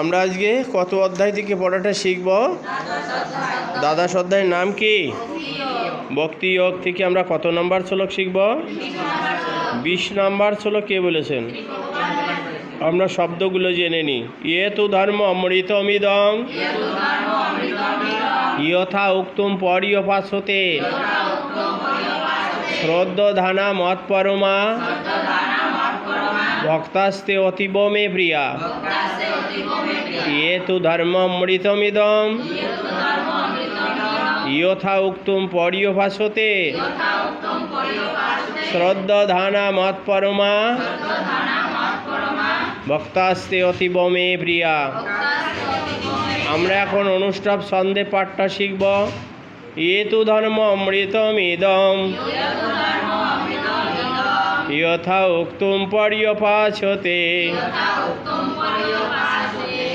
আমরা আজকে কত অধ্যায় থেকে পড়াটা শিখব? দ্বাদশ অধ্যায়ের নাম কি? ভক্তি যোগ থেকে আমরা কত নম্বর শ্লোক শিখব? বিশ নম্বর শ্লোক কে বলেছেন? আমরা শব্দগুলো জেনে নিই। ইয়ে তু ধর্ম অমৃত অমৃতমিদং। ইয়থা উক্তুম পরিয়পাসতে। শ্রদ্ধ ধানা মত পরমা। ভক্তাস্তে অতীব মে প্রিয়া। ইয়ে তু ধর্ম অমৃতমিদম ইয়থা উক্তুম পরিয়ভাসতে শ্রদ্ধ ধানা মত পরমা। ভক্তাস্তে অতীব মে প্রিয়া। আমরা এখন অনুষ্ঠাব সন্ধে পাঠটা শিখব। ইয়ে তু ধর্ম অমৃতমিদম যথা উক্তুম পর্যপাশতে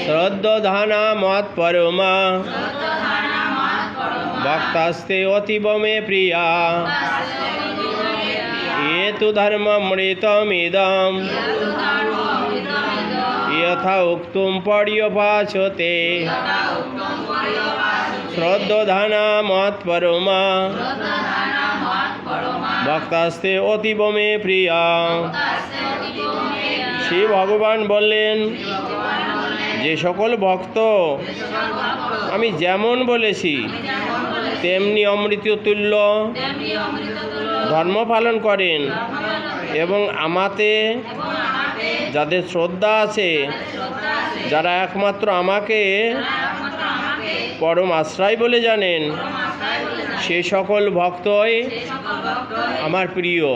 শ্রদ্ধধানা মত পরমা ভক্তাস্তে অতীব মে প্রিয়া এ তু ধর্মমৃতমিদম যথা উক্তুম পর্যপাশতে শ্রদ্ধধানা মত পরমা ভক্তাস্তে অতীব মে প্রিয়া। শ্রী ভগবান বললেন যে সকল ভক্ত আমি যেমন বলেছি তেমনি অমৃত তুল্য ধর্ম পালন করেন এবং আমাতে যাদের শ্রদ্ধা আছে যারা একমাত্র আমাকে পরম আশ্রয় বলে জানেন। সে সকল ভক্তই আমার প্রিয়।